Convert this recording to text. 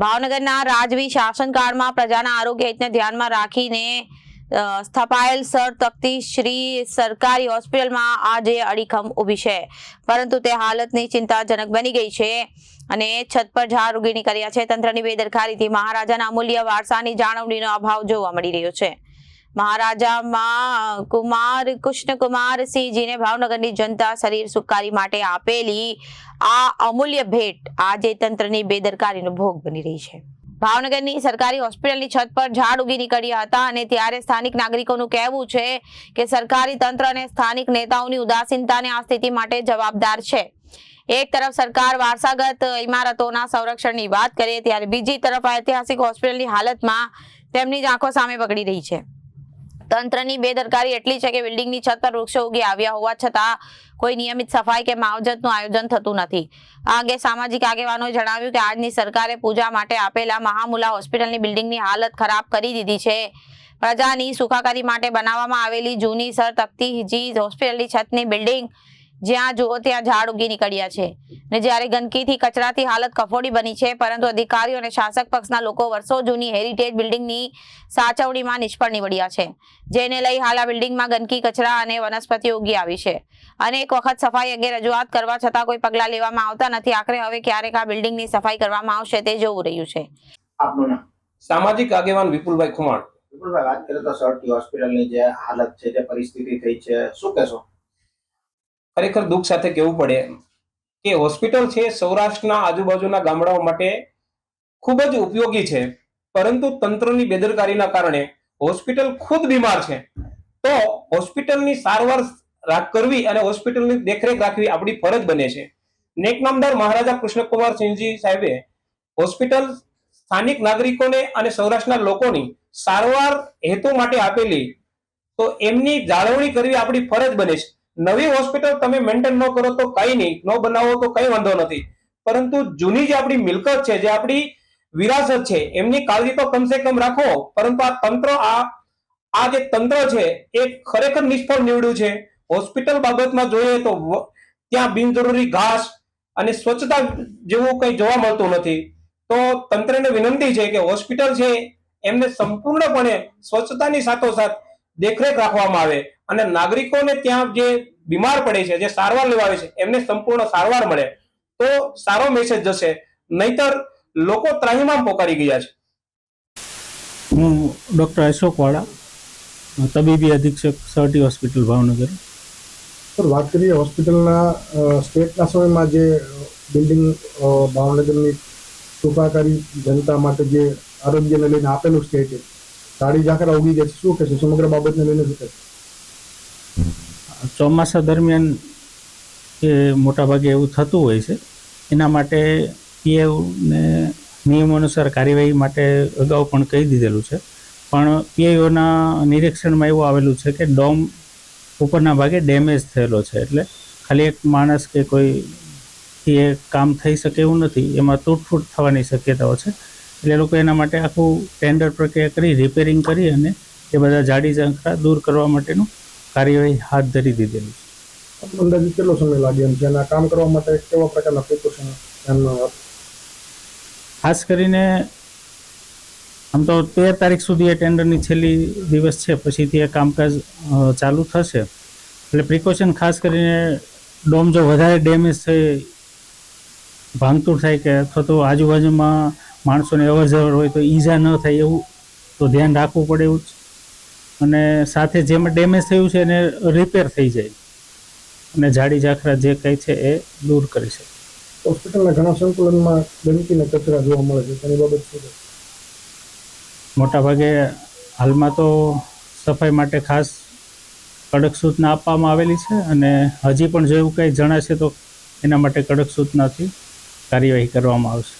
ભાવનગરના રાજવી શાસનકાળમાં પ્રજાના આરોગ્ય હિતને ધ્યાનમાં રાખીને સ્થપાયેલ સર તકતી શ્રી સરકારી હોસ્પિટલમાં આજે અડીખમ ઊભી છે. પરંતુ તે હાલતની ચિંતાજનક બની ગઈ છે અને છત પર ઝાડ ઉગીની કર્યા છે. તંત્રની બેદરકારીથી મહારાજાના અમૂલ્ય વારસાની જાળવણીનો અભાવ જોવા મળી રહ્યો છે. મહારાજામાં કુમાર, કૃષ્ણ કુમારસિંહજીને ભાવનગરની જનતા શરીર સુકારી માટે આપેલી આ અમૂલ્ય ભેટ આજે તંત્રની બેદરકારીનો ભોગ બની રહી છે. ભાવનગરની સરકારી હોસ્પિટલની છત પર ઝાડ ઉગી નીકળ્યા હતા અને ત્યારે સ્થાનિક નાગરિકોનું કહેવું છે કે સરકારી તંત્ર અને સ્થાનિક નેતાઓની ઉદાસીનતાને આ સ્થિતિ માટે જવાબદાર છે. એક તરફ સરકાર વારસાગત ઇમારતોના સંરક્ષણની વાત કરીએ ત્યારે બીજી તરફ ઐતિહાસિક હોસ્પિટલની હાલતમાં તેમની જ આંખો સામે પકડી રહી છે. તંત્રની બેદરકારી એટલી છે કે બિલ્ડિંગની છત પર વૃક્ષો ઉગી આવ્યા હોવા છતાં કોઈ નિયમિત સફાઈ કે માવજતનું આયોજન થતું નથી. આ અંગે સામાજિક આગેવાનોએ જણાવ્યું કે આજની સરકારે પૂજા માટે આપેલા મહામુલા હોસ્પિટલની બિલ્ડિંગની હાલત ખરાબ કરી દીધી છે. પ્રજાની સુખાકારી માટે બનાવવામાં આવેલી જૂની સર તકતીજી હોસ્પિટલની છતની બિલ્ડિંગ જ્યાં જુઓ ત્યાં ઝાડ ઉગી નીકળ્યા છે. ને જ્યારે ગંદકીથી કચરાથી હાલત કફોડી બની છે પરંતુ અધિકારીઓ અને શાસક પક્ષના લોકો વર્ષો જૂની હેરિટેજ બિલ્ડિંગની સાચવણીમાં નિષ્ફળ નીવડ્યા છે. જેને લઈ હાલ આ બિલ્ડિંગમાં ગંદકી કચરા અને વનસ્પતિઓ ઉગી આવી છે. અનેક વખત સફાઈ અંગે રજૂઆત કરવા છતાં કોઈ પગલાં લેવામાં આવતા નથી. આખરે હવે ક્યારેક આ બિલ્ડિંગની સફાઈ કરવામાં આવશે તે જોવું રહ્યું છે. સામાજિક આગેવાન વિપુલભાઈ ખુમાણ. વિપુલભાઈ વાત કરીએ તો સરટી હોસ્પિટલની જે હાલત છે જે પરિસ્થિતિ થઈ છે શું કહેશો? ખરેખર દુઃખ સાથે કહેવું પડે કે હોસ્પિટલ છે સૌરાષ્ટ્રના આજુબાજુના ગામડાઓ માટે ખૂબ જ ઉપયોગી છે. પરંતુ તંત્રની બેદરકારીના કારણે હોસ્પિટલ ખુદ બીમાર છે. તો હોસ્પિટલની સારવાર કરવી અને હોસ્પિટલની દેખરેખ રાખવી આપણી ફરજ બને છે. નેક નામદાર મહારાજા કૃષ્ણકુમાર સિંહજી સાહેબે હોસ્પિટલ સ્થાનિક નાગરિકોને અને સૌરાષ્ટ્રના લોકોની સારવાર હેતુ માટે આપેલી તો એમની જાળવણી કરવી આપણી ફરજ બને છે. નવી હોસ્પિટલ તમે મેન્ટેન ન કરો તો કઈ નહીં. ન બનાવો તો કઈ વાંધો નથી. પરંતુ જૂની જે આપણી મિલકત છે, જે આપણી વિરાસત છે, એમની કાળજી તો કમસે કમ રાખો. પરંતુ આ તંત્ર, આ આ જે તંત્ર છે, એ ખરેખર નિષ્ફળ નીવડ્યું છે. હોસ્પિટલ બાબતમાં જોઈએ તો ત્યાં બિનજરૂરી ઘાસ અને સ્વચ્છતા જેવું કંઈ જોવા મળતું નથી. તો તંત્રને વિનંતી છે કે હોસ્પિટલ છે, એમને સંપૂર્ણપણે સ્વચ્છતાની સાથોસાથ દેખરેખ રાખવામાં આવે અને નાગરિકોને ત્યાં જે બીમાર પડે છે જે સારવાર લેવા આવે છે એમને સંપૂર્ણ સારવાર મળે તો સારો મેસેજ જશે. નહીતર લોકો ત્રાહીમામ પોકારી ગયા છે. હું ડૉક્ટર અશોક વાળા તબીબી અધિક્ષક સરટી હોસ્પિટલ ભાવનગર. સર વાત કરીએ હોસ્પિટલના સ્ટેટના સમયમાં જે બિલ્ડિંગ ભાવનગરની ભાવનગરની સુખાકારી જનતા માટે જે આરોગ્યને લઈને આપેલું સ્ટેટે સાડી ઝાકરા ઉગી ગયા શું કહેશે સમગ્ર બાબતને લઈને શું ચોમાસા દરમિયાન એ મોટાભાગે એવું થતું હોય છે, એના માટે પીએને નિયમો અનુસાર કાર્યવાહી માટે અગાઉ પણ કહી દીધેલું છે. પણ પીઆઈઓના નિરીક્ષણમાં એવું આવેલું છે કે ડોમ ઉપરના ભાગે ડેમેજ થયેલો છે. એટલે ખાલી એક માણસ કે કોઈ એ કામ થઈ શકે એવું નથી. એમાં તૂટફૂટ થવાની શક્યતાઓ છે. એટલે લોકો એના માટે આખું ટેન્ડર પ્રક્રિયા કરી રિપેરિંગ કરી અને એ બધા જાડી ઝંખરા દૂર કરવા માટેનું કાર્યવાહી હાથ ધરી દીધેલી છે. કેટલો સમય લાગે એમ? આ કામ કરવા માટે કેવા પ્રકારના પ્રિકોશન ખાસ કરીને આમ તો તેર તારીખ સુધી એ ટેન્ડરની છેલ્લી દિવસ છે પછીથી એ કામકાજ ચાલુ થશે. એટલે પ્રિકોશન ખાસ કરીને ડોમ જો વધારે ડેમેજ થઈ ભાંગતૂર થાય કે અથવા તો આજુબાજુમાં માણસોને અવર જવર હોય તો ઈજા ન થાય એવું તો ધ્યાન રાખવું પડે એવું જ. અને સાથે જેમાં ડેમેજ થયું છે એને રિપેર થઈ જાય. અને જાડી ઝાખરા જે કંઈ છે એ દૂર કરી શકે. હોસ્પિટલના ઘણા સંકુલનમાં ગંદકીને કચરા જોવા મળે છે. તેની બાબત શું મોટાભાગે હાલમાં તો સફાઈ માટે ખાસ કડક સૂચના આપવામાં આવેલી છે અને હજી પણ જો એવું કંઈ જણાશે તો એના માટે કડક સૂચનાથી કાર્યવાહી કરવામાં આવશે.